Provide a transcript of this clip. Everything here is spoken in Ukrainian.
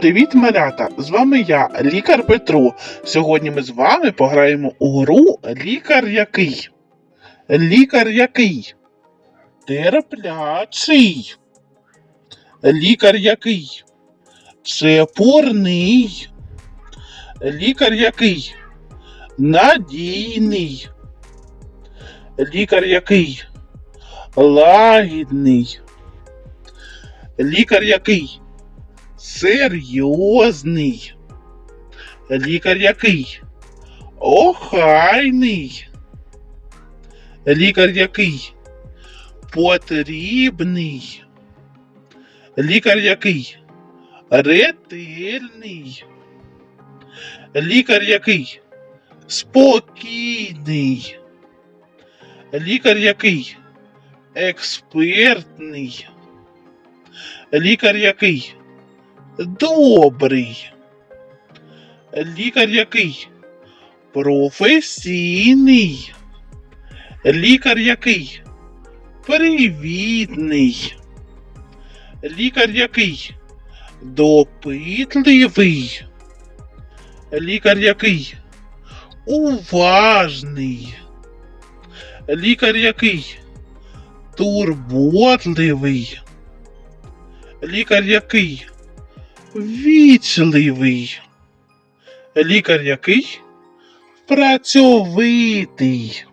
Привіт, малята! З вами я, лікар Петро. Сьогодні ми з вами пограємо у гру Лікар який. Лікар який? Терплячий. Лікар який? Чепурний. Лікар який? Надійний. Лікар який? Лагідний. Лікар який? Серйозний. Лікар який? Охайний. Лікар який? Потрібний. Лікар який? Ретельний. Лікар який? Спокійний. Лікар який? Експертний. Лікар який? Добрий. Лікар який? Професійний. Лікар який? Привітний. Лікар який? Допитливий. Лікар який? Уважний. Лікар який? Турботливий. Лікар який? Вічливий. Лікар який? Працьовитий.